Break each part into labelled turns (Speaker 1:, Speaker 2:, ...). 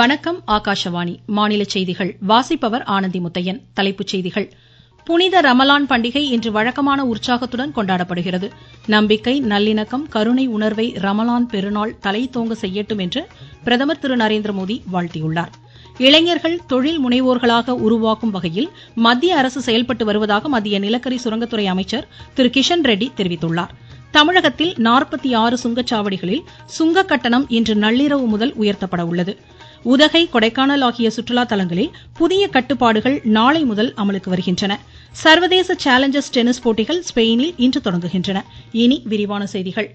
Speaker 1: வணக்கம் ஆகாஷவாணி செய்திகள் வாசிப்பவர் முத்தையன் தலைப்புச் செய்திகள் புனித ரமலான் பண்டிகை இன்று வழக்கமான உற்சாகத்துடன் கொண்டாடப்படுகிறது நம்பிக்கை நல்லிணக்கம் கருணை உணர்வை ரமலான் பெருநாள் தலை தோங்க செய்யட்டும் என்று பிரதமர் திரு நரேந்திரமோடி வாழ்த்தியுள்ளார் இளைஞர்கள் தொழில் முனைவோர்களாக உருவாக்கும் வகையில் மத்திய அரசு செயல்பட்டு வருவதாக மத்திய நிலக்கரி சுரங்கத்துறை அமைச்சர் திரு கிஷன் ரெட்டி தெரிவித்துள்ளார் தமிழகத்தில் நாற்பத்தி ஆறு சுங்கச்சாவடிகளில் சுங்க கட்டணம் இன்று நள்ளிரவு முதல் உயர்த்தப்பட உள்ளது உதகை கொடைக்கானல் ஆகிய சுற்றுலா தலங்களில் புதிய கட்டுப்பாடுகள் நாளை முதல் அமலுக்கு வருகின்றன சர்வதேச சேலஞ்சர்ஸ் டென்னிஸ் போட்டிகள் ஸ்பெயினில் இன்று தொடங்குகின்றன இனி விரிவான செய்திகள்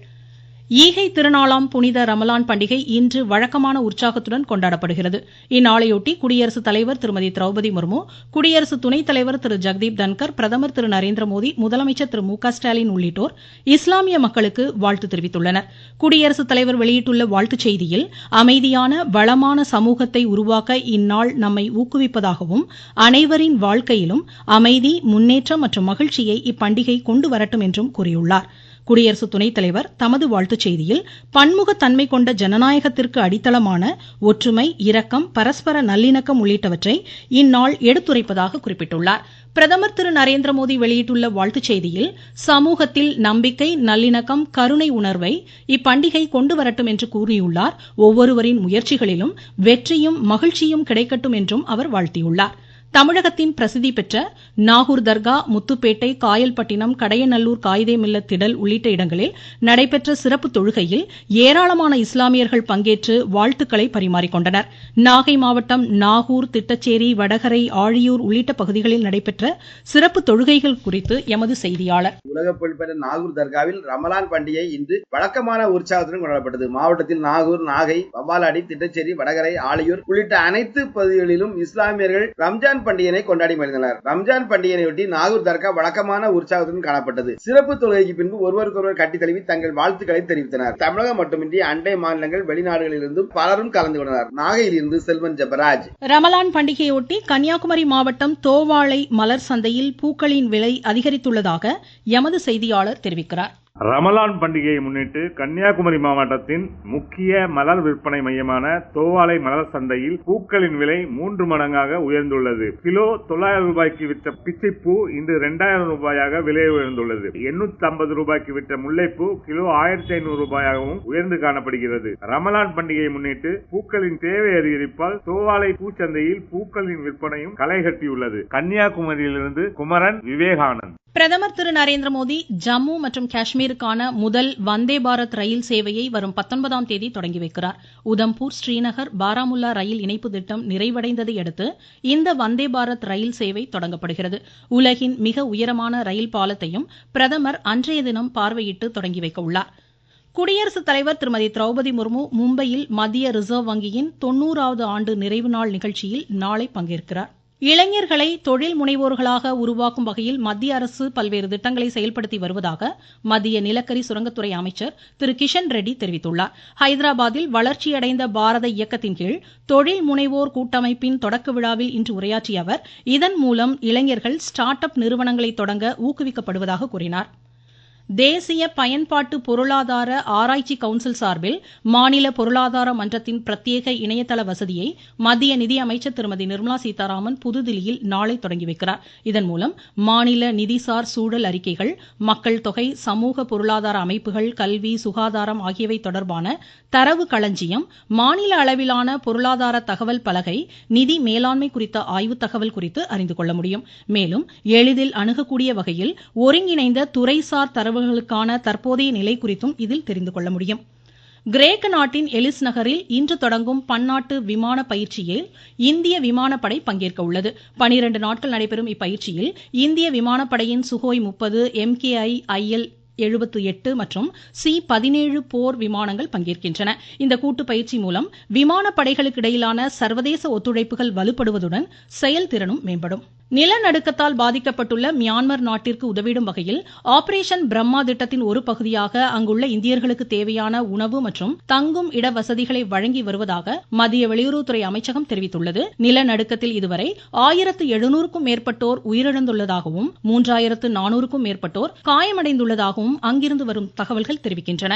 Speaker 1: ஈகை திருநாளாம் புனித ரமலான் பண்டிகை இன்று வழக்கமான உற்சாகத்துடன் கொண்டாடப்படுகிறது இந்நாளையொட்டி குடியரசுத் தலைவர் திருமதி திரௌபதி முர்மு குடியரசு துணைத் தலைவர் திரு ஜெக்தீப் தன்கர் பிரதமர் திரு நரேந்திரமோடி முதலமைச்சர் திரு மு க ஸ்டாலின் உள்ளிட்டோர் இஸ்லாமிய மக்களுக்கு வாழ்த்து தெரிவித்துள்ளனர் குடியரசுத் தலைவர் வெளியிட்டுள்ள வாழ்த்துச் செய்தியில் அமைதியான வளமான சமூகத்தை உருவாக்க இந்நாள் நம்மை ஊக்குவிப்பதாகவும் அனைவரின் வாழ்க்கையிலும் அமைதி முன்னேற்றம் மற்றும் மகிழ்ச்சியை இப்பண்டிகை கொண்டு வரட்டும் என்றும் கூறியுள்ளாா் குடியரசு துணைத்தலைவர் தமது வாழ்த்துச் செய்தியில் பன்முகத்தன்மை கொண்ட ஜனநாயகத்திற்கு அடித்தளமான ஒற்றுமை இரக்கம் பரஸ்பர நல்லிணக்கம் உள்ளிட்டவற்றை இந்நாள் எடுத்துரைப்பதாக குறிப்பிட்டுள்ளார் பிரதமர் திரு நரேந்திரமோடி வெளியிட்டுள்ள வாழ்த்துச் செய்தியில் சமூகத்தில் நம்பிக்கை நல்லிணக்கம் கருணை உணர்வை இப்பண்டிகை கொண்டு வரட்டும் என்று கூறியுள்ளார் ஒவ்வொருவரின் முயற்சிகளிலும் வெற்றியும் மகிழ்ச்சியும் கிடைக்கட்டும் என்றும் அவர் வாழ்த்தியுள்ளாா் தமிழகத்தின் பிரசித்தி பெற்ற நாகூர் தர்கா முத்துப்பேட்டை காயல்பட்டினம் கடையநல்லூர் காயிதே மில்லத் திடல் உள்ளிட்ட இடங்களில் நடைபெற்ற சிறப்பு தொழுகையில் ஏராளமான இஸ்லாமியர்கள் பங்கேற்று வாழ்த்துக்களை பரிமாறிக்கொண்டனர் நாகை மாவட்டம் நாகூர் திட்டச்சேரி வடகரை ஆழியூர் உள்ளிட்ட பகுதிகளில் நடைபெற்ற சிறப்பு தொழுகைகள் குறித்து எமது செய்தியாளர் உலக புகழ்பெற்ற நாகூர் தர்காவில் ரமலான் பண்டிகை இன்று வழக்கமான உற்சாகத்துடன் கொண்டாடப்பட்டது மாவட்டத்தில் நாகூர் நாகை பம்பாலாடி திட்டச்சேரி வடகரை ஆழியூர் உள்ளிட்ட அனைத்து பகுதிகளிலும் இஸ்லாமியர்கள் ரம்ஜான் ரம்ஜான் பண்டிகையை கொண்டாடி மகிழ்ந்தனர் ரம்ஜான் பண்டிகையொட்டி நாகூர் தர்கா வழக்கமான உற்சாகத்துடன் காணப்பட்டது சிறப்பு தொழுகைக்கு பின்பு ஒருவருக்கொருவர் கட்டி தழுவி தங்கள் வாழ்த்துக்களை தெரிவித்தனர் தமிழகம் மட்டுமின்றி அண்டை மாநிலங்கள் வெளிநாடுகளில் வெளிநாடுகளிலிருந்தும் பலரும் கலந்து கொண்டனர் நாகையில் இருந்து செல்வன் ஜபராஜ் ரமலான் பண்டிகையொட்டி கன்னியாகுமரி மாவட்டம் தோவாளை மலர் சந்தையில் பூக்களின் விலை அதிகரித்துள்ளதாக எமது செய்தியாளர் தெரிவிக்கிறார் ரமலான் பண்டிகையை முன்னிட்டு கன்னியாகுமரி மாவட்டத்தின் முக்கிய மலர் விற்பனை மையமான தோவாலை மலர் சந்தையில் பூக்களின் விலை மூன்று மடங்காக உயர்ந்துள்ளது கிலோ தொள்ளாயிரம் ரூபாய்க்கு விற்ற பிச்சைப்பூ இன்று இரண்டாயிரம் ரூபாயாக விலை உயர்ந்துள்ளது எண்ணூத்தி ஐம்பது ரூபாய்க்கு விற்ற முல்லைப்பூ கிலோ ஆயிரத்தி ஐநூறு ரூபாயாகவும் உயர்ந்து காணப்படுகிறது ரமலான் பண்டிகையை முன்னிட்டு பூக்களின் தேவை அதிகரிப்பால் தோவாலை பூச்சந்தையில் பூக்களின் விற்பனையும் களை கட்டியுள்ளது கன்னியாகுமரியிலிருந்து குமரன் விவேகானந்த் பிரதமர் திரு நரேந்திரமோடி ஜம்மு மற்றும் காஷ்மீருக்கான முதல் வந்தே பாரத் ரயில் சேவையை வரும் பத்தொன்பதாம் தேதி தொடங்கி வைக்கிறார் உதம்பூர் ஸ்ரீநகர் பாராமுல்லா ரயில் இணைப்பு திட்டம் நிறைவடைந்ததை அடுத்து இந்த வந்தே பாரத் ரயில் சேவை தொடங்கப்படுகிறது உலகின் மிக உயரமான ரயில் பாலத்தையும் பிரதமர் அன்றைய தினம் பார்வையிட்டு தொடங்கி வைக்க உள்ளார் குடியரசுத் தலைவர் திருமதி திரௌபதி முர்மு மும்பையில் மத்திய ரிசர்வ் வங்கியின் தொண்ணூறாவது ஆண்டு நிறைவு நாள் நிகழ்ச்சியில் நாளை பங்கேற்கிறார் இளைஞர்களை தொழில் முனைவோர்களாக உருவாக்கும் வகையில் மத்திய அரசு பல்வேறு திட்டங்களை செயல்படுத்தி வருவதாக மத்திய நிலக்கரி சுரங்கத்துறை அமைச்சர் திரு கிஷன் ரெட்டி தெரிவித்துள்ளார் ஹைதராபாத்தில் வளர்ச்சியடைந்த பாரத இயக்கத்தின் கீழ் தொழில் முனைவோர் கூட்டமைப்பின் தொடக்க விழாவில் இன்று உரையாற்றிய அவர் இதன் மூலம் இளைஞர்கள் ஸ்டார்ட் அப் நிறுவனங்களை தொடங்க ஊக்குவிக்கப்படுவதாக கூறினாா் தேசிய பயன்பாட்டு பொருளாதார ஆராய்ச்சி கவுன்சில் சார்பில் மாநில பொருளாதார மன்றத்தின் பிரத்யேக இணையதள வசதியை மத்திய நிதியமைச்சர் திருமதி நிர்மலா சீதாராமன் புதுதில்லியில் நாளை தொடங்கி வைக்கிறார் மூலம் மாநில நிதிசார் சூழல் அறிக்கைகள் மக்கள் தொகை சமூக பொருளாதார அமைப்புகள் கல்வி சுகாதாரம் ஆகியவை தொடர்பான தரவு களஞ்சியம் மாநில அளவிலான பொருளாதார தகவல் பலகை நிதி மேலாண்மை குறித்த ஆய்வு தகவல் குறித்து அறிந்து கொள்ள முடியும் மேலும் எளிதில் அணுகக்கூடிய வகையில் ஒருங்கிணைந்த துறைசார் தரவு உறவுகளுக்கான தற்போதைய நிலை குறித்தும் இதில் தெரிந்து கொள்ள முடியும் கிரேக்க நாட்டின் எலிஸ் நகரில் இன்று தொடங்கும் பன்னாட்டு விமான பயிற்சியில் இந்திய விமானப்படை பங்கேற்க உள்ளது பனிரெண்டு நாட்கள் நடைபெறும் இப்பயிற்சியில் இந்திய விமானப்படையின் சுகோய் முப்பது M K I I L எழுபத்து எட்டு மற்றும் சி பதினேழு போர் விமானங்கள் பங்கேற்கின்றன இந்த கூட்டு பயிற்சி மூலம் விமானப்படைகளுக்கு இடையிலான சர்வதேச ஒத்துழைப்புகள் வலுப்படுவதுடன் செயல்திறனும் மேம்படும் நிலநடுக்கத்தால் பாதிக்கப்பட்டுள்ள மியான்மர் நாட்டிற்கு உதவிடும் வகையில் ஆபரேஷன் பிரம்மா திட்டத்தின் ஒரு பகுதியாக அங்குள்ள இந்தியர்களுக்கு தேவையான உணவு மற்றும் தங்கும் இட வசதிகளை வழங்கி வருவதாக மத்திய வெளியுறவுத்துறை அமைச்சகம் தெரிவித்துள்ளது நிலநடுக்கத்தில் இதுவரை ஆயிரத்து எழுநூறுக்கும் மேற்பட்டோர் உயிரிழந்துள்ளதாகவும் மூன்றாயிரத்து நானூறுக்கும் மேற்பட்டோர் காயமடைந்துள்ளதாகவும் அங்கிருந்து வரும் தகவல்கள் தெரிவிக்கின்றன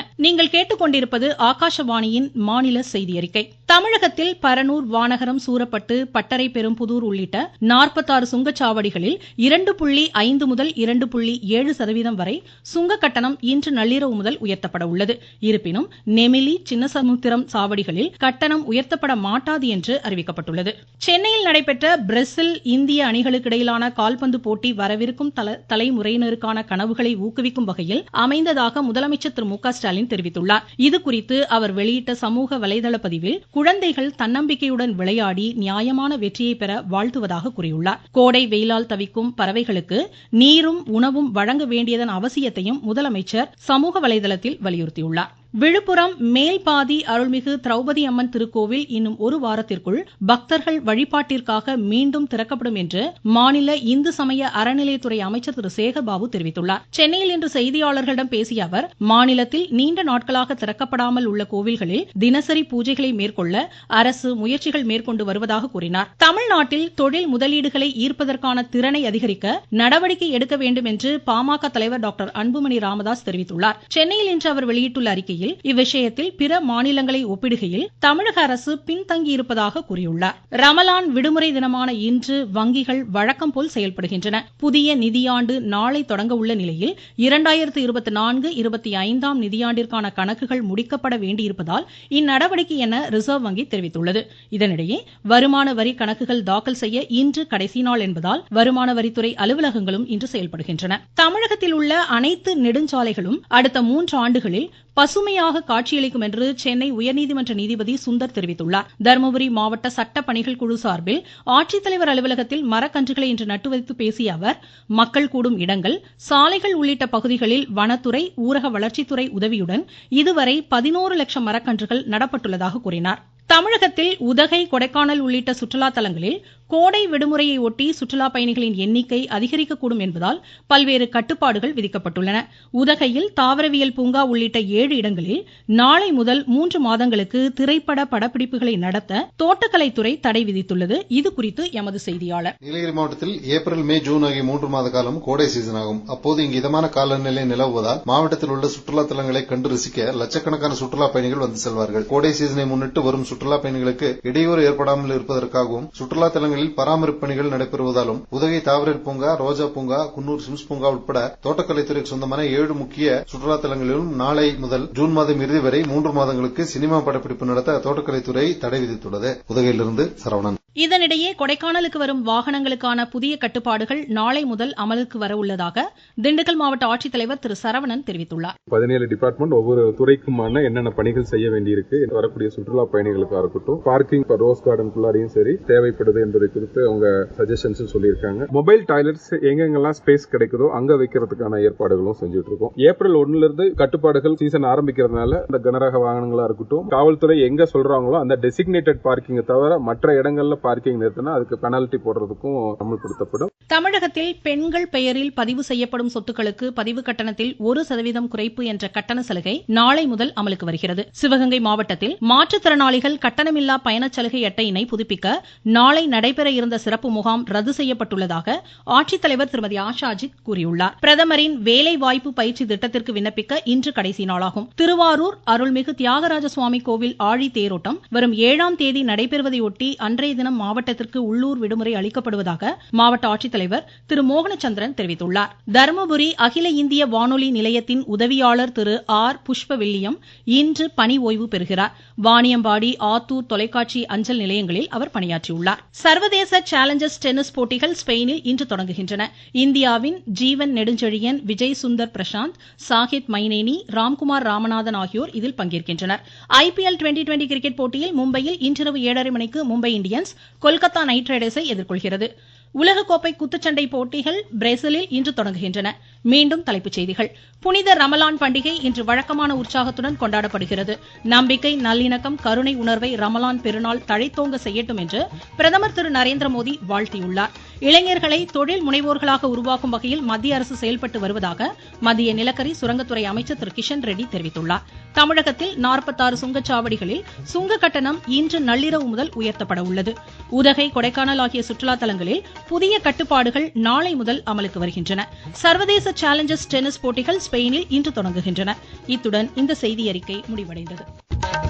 Speaker 1: தமிழகத்தில் பரனூர் வானகரம் சூரப்பட்டு பட்டறை பெரும்புதூர் உள்ளிட்ட நாற்பத்தாறு சுங்கச்சாவடிகளில் இரண்டு புள்ளி ஐந்து முதல் இரண்டு புள்ளி ஏழு சதவீதம் வரை கட்டணம் இன்று நள்ளிரவு முதல் உயர்த்தப்பட உள்ளது இருப்பினும் நெமிலி சின்னசமுத்திரம் சாவடிகளில் கட்டணம் உயர்த்தப்பட மாட்டாது என்று அறிவிக்கப்பட்டுள்ளது சென்னையில் நடைபெற்ற பிரேசில் இந்திய அணிகளுக்கு இடையிலான கால்பந்து போட்டி வரவிருக்கும் தலைமுறையினருக்கான கனவுகளை ஊக்குவிக்கும் வகையில் அமைந்ததாக முதலமைச்சர் திரு மு க ஸ்டாலின் தெரிவித்துள்ளார் இதுகுறித்து அவர் வெளியிட்ட சமூக வலைதள பதிவில் குழந்தைகள் தன்னம்பிக்கையுடன் விளையாடி நியாயமான வெற்றியை பெற வாழ்த்துவதாக கூறியுள்ளார் கோடை வெயிலால் தவிக்கும் பறவைகளுக்கு நீரும் உணவும் வழங்க வேண்டியதன் அவசியத்தையும் முதலமைச்சர் சமூக வலைதளத்தில் வலியுறுத்தியுள்ளார் விழுப்புரம் மேல்பாதி அருள்மிகு திரௌபதி அம்மன் திருக்கோவில் இன்னும் ஒரு வாரத்திற்குள் பக்தர்கள் வழிபாட்டிற்காக மீண்டும் திறக்கப்படும் என்று மாநில இந்து சமய அறநிலையத்துறை அமைச்சர் திரு சேகர்பாபு தெரிவித்துள்ளார் சென்னையில் இன்று செய்தியாளர்களிடம் பேசிய அவர் மாநிலத்தில் நீண்ட நாட்களாக திறக்கப்படாமல் உள்ள கோவில்களில் தினசரி பூஜைகளை மேற்கொள்ள அரசு முயற்சிகள் மேற்கொண்டு வருவதாக கூறினார் தமிழ்நாட்டில் தொழில் முதலீடுகளை ஈர்ப்பதற்கான திறனை அதிகரிக்க நடவடிக்கை எடுக்க வேண்டும் என்று பாமக தலைவர் டாக்டர் அன்புமணி ராமதாஸ் தெரிவித்துள்ளார் சென்னையில் இன்று அவர் வெளியிட்டுள்ள அறிக்கையில் பேசுகையில் இவ்விஷயத்தில் பிற மாநிலங்களை ஒப்பிடுகையில் தமிழக அரசு பின்தங்கியிருப்பதாக கூறியுள்ளார் ரமலான் விடுமுறை தினமான இன்று வங்கிகள் வழக்கம் போல் செயல்படுகின்றன புதிய நிதியாண்டு நாளை தொடங்க உள்ள நிலையில் இரண்டாயிரத்து இருபத்தி நான்கு இருபத்தி ஐந்தாம் நிதியாண்டிற்கான கணக்குகள் முடிக்கப்பட வேண்டியிருப்பதால் இந்நடவடிக்கை என ரிசர்வ் வங்கி தெரிவித்துள்ளது இதனிடையே வருமான வரி கணக்குகள் தாக்கல் செய்ய இன்று கடைசி நாள் என்பதால் வருமான வரித்துறை அலுவலகங்களும் இன்று செயல்படுகின்றன தமிழகத்தில் உள்ள அனைத்து நெடுஞ்சாலைகளும் அடுத்த மூன்று ஆண்டுகளில் பசுமையாக காட்சியளிக்கும் என்று சென்னை உயர்நீதிமன்ற நீதிபதி சுந்தர் தெரிவித்துள்ளார் தருமபுரி மாவட்ட சட்ட பணிகள் குழு சார்பில் ஆட்சித்தலைவர் அலுவலகத்தில் மரக்கன்றுகளை இன்று நட்டு வைத்து பேசிய அவர் மக்கள் கூடும் இடங்கள் சாலைகள் உள்ளிட்ட பகுதிகளில் வனத்துறை ஊரக வளர்ச்சித்துறை உதவியுடன் இதுவரை பதினோரு லட்சம் மரக்கன்றுகள் நடப்பட்டுள்ளதாக கூறினார் தமிழகத்தில் உதகை கொடைக்கானல் உள்ளிட்ட சுற்றுலா தலங்களில் கோடை விடுமுறையை ஒட்டி சுற்றுலா பயணிகளின் எண்ணிக்கை அதிகரிக்கக்கூடும் என்பதால் பல்வேறு கட்டுப்பாடுகள் விதிக்கப்பட்டுள்ளன உதகையில் தாவரவியல் பூங்கா உள்ளிட்ட ஏழு இடங்களில் நாளை முதல் மூன்று மாதங்களுக்கு திரைப்பட படப்பிடிப்புகளை நடத்த தோட்டக்கலைத்துறை தடை விதித்துள்ளது இதுகுறித்து எமது செய்தியாளர் நீலகிரி மாவட்டத்தில் ஏப்ரல் மே ஜூன் ஆகிய மூன்று மாத காலம் கோடை சீசன் ஆகும் அப்போது இங்கு இதமான காலநிலை நிலவுவதால் மாவட்டத்தில் உள்ள சுற்றுலா தலங்களை கண்டு ரசிக்க லட்சக்கணக்கான சுற்றுலா பயணிகள் வந்து செல்வார்கள் கோடை சீசனை முன்னிட்டு வரும் சுற்றுலா பயணிகளுக்கு இடையூறு ஏற்படாமல் இருப்பதற்காகவும் சுற்றுலா தலங்களில் பகுதிகளில் பராமரிப்பு பணிகள் நடைபெறுவதாலும் உதகை தாவரர் பூங்கா ரோஜா பூங்கா குன்னூர் சிம்ஸ் பூங்கா உட்பட தோட்டக்கலைத்துறைக்கு சொந்தமான ஏழு முக்கிய சுற்றுலா தலங்களிலும் நாளை முதல் ஜூன் மாதம் இறுதி வரை மூன்று மாதங்களுக்கு சினிமா படப்பிடிப்பு நடத்த தோட்டக்கலைத்துறை தடை விதித்துள்ளது உதகையிலிருந்து சரவணன் இதனிடையே கொடைக்கானலுக்கு வரும் வாகனங்களுக்கான புதிய கட்டுப்பாடுகள் நாளை முதல் அமலுக்கு வர உள்ளதாக திண்டுக்கல் மாவட்ட ஆட்சித்தலைவர் திரு சரவணன் தெரிவித்துள்ளார் பதினேழு டிபார்ட்மெண்ட் ஒவ்வொரு துறைக்குமான என்னென்ன பணிகள் செய்ய வேண்டியிருக்கு வரக்கூடிய சுற்றுலா பயணிகளுக்காக இருக்கட்டும் பார்க்கிங் ரோஸ் கார்டன் சரி தேவைப்படுது என்பதை கொடுத்து அவங்க சஜஷன்ஸும் சொல்லியிருக்காங்க மொபைல் டாய்லெட்ஸ் எங்கெங்கெல்லாம் ஸ்பேஸ் கிடைக்குதோ அங்கே வைக்கிறதுக்கான ஏற்பாடுகளும் செஞ்சுட்டு இருக்கோம் ஏப்ரல் ஒன்னுல இருந்து கட்டுப்பாடுகள் சீசன் ஆரம்பிக்கிறதுனால இந்த கனரக வாகனங்களா இருக்கட்டும் காவல்துறை எங்க சொல்றாங்களோ அந்த டெசிக்னேட்டட் பார்க்கிங் தவிர மற்ற இடங்கள்ல பார்க்கிங் நிறுத்தினா அதுக்கு பெனால்டி போடுறதுக்கும் அமல்படுத்தப்படும் தமிழகத்தில் பெண்கள் பெயரில் பதிவு செய்யப்படும் சொத்துக்களுக்கு பதிவு கட்டணத்தில் ஒரு சதவீதம் குறைப்பு என்ற கட்டண சலுகை நாளை முதல் அமலுக்கு வருகிறது சிவகங்கை மாவட்டத்தில் மாற்றுத்திறனாளிகள் கட்டணமில்லா பயணச் சலுகை அட்டையினை புதுப்பிக்க நாளை நடைபெற நடைபெற இருந்த சிறப்பு முகாம் ரத்து செய்யப்பட்டுள்ளதாக ஆட்சித்தலைவர் திருமதி ஆஷா அஜித் கூறியுள்ளார் பிரதமரின் வேலை வாய்ப்பு பயிற்சி திட்டத்திற்கு விண்ணப்பிக்க இன்று கடைசி நாளாகும் திருவாரூர் அருள்மிகு தியாகராஜ சுவாமி கோவில் ஆழி தேரோட்டம் வரும் ஏழாம் தேதி நடைபெறுவதையொட்டி அன்றைய தினம் மாவட்டத்திற்கு உள்ளூர் விடுமுறை அளிக்கப்படுவதாக மாவட்ட ஆட்சித்தலைவர் திரு மோகனச்சந்திரன் தெரிவித்துள்ளார் தருமபுரி அகில இந்திய வானொலி நிலையத்தின் உதவியாளர் திரு ஆர் புஷ்ப வில்லியம் இன்று பணி ஓய்வு பெறுகிறார் வாணியம்பாடி ஆத்தூர் தொலைக்காட்சி அஞ்சல் நிலையங்களில் அவர் பணியாற்றியுள்ளார் சர்வதேச சேலஞ்சர்ஸ் டென்னிஸ் போட்டிகள் ஸ்பெயினில் இன்று தொடங்குகின்றன இந்தியாவின் ஜீவன் நெடுஞ்செழியன் விஜய் சுந்தர் பிரசாந்த் சாகித் மைனேனி ராம்குமார் ராமநாதன் ஆகியோர் இதில் பங்கேற்கின்றனர் ஐ பி எல் கிரிக்கெட் போட்டியில் மும்பையில் இன்றிரவு ஏழரை மணிக்கு மும்பை இண்டியன்ஸ் கொல்கத்தா நைட் ரைடர்ஸை எதிர்கொள்கிறது உலகக்கோப்பை குத்துச்சண்டை போட்டிகள் பிரேசிலில் இன்று தொடங்குகின்றன மீண்டும் தலைப்புச் செய்திகள் புனித ரமலான் பண்டிகை இன்று வழக்கமான உற்சாகத்துடன் கொண்டாடப்படுகிறது நம்பிக்கை நல்லிணக்கம் கருணை உணர்வை ரமலான் பெருநாள் தழைத்தோங்க செய்யட்டும் என்று பிரதமர் திரு நரேந்திரமோடி வாழ்த்தியுள்ளாா் இளைஞர்களை தொழில் முனைவோர்களாக உருவாக்கும் வகையில் மத்திய அரசு செயல்பட்டு வருவதாக மத்திய நிலக்கரி சுரங்கத்துறை அமைச்சர் திரு கிஷன் ரெட்டி தெரிவித்துள்ளார் தமிழகத்தில் நாற்பத்தாறு சுங்கச்சாவடிகளில் சுங்க கட்டணம் இன்று நள்ளிரவு முதல் உயர்த்தப்பட உள்ளது உதகை கொடைக்கானல் ஆகிய சுற்றுலா தலங்களில் புதிய கட்டுப்பாடுகள் நாளை முதல் அமலுக்கு வருகின்றன சர்வதேச சேலஞ்சர்ஸ் டென்னிஸ் போட்டிகள் ஸ்பெயினில் இன்று தொடங்குகின்றன இத்துடன் இந்த செய்தியறிக்கை முடிவடைந்தது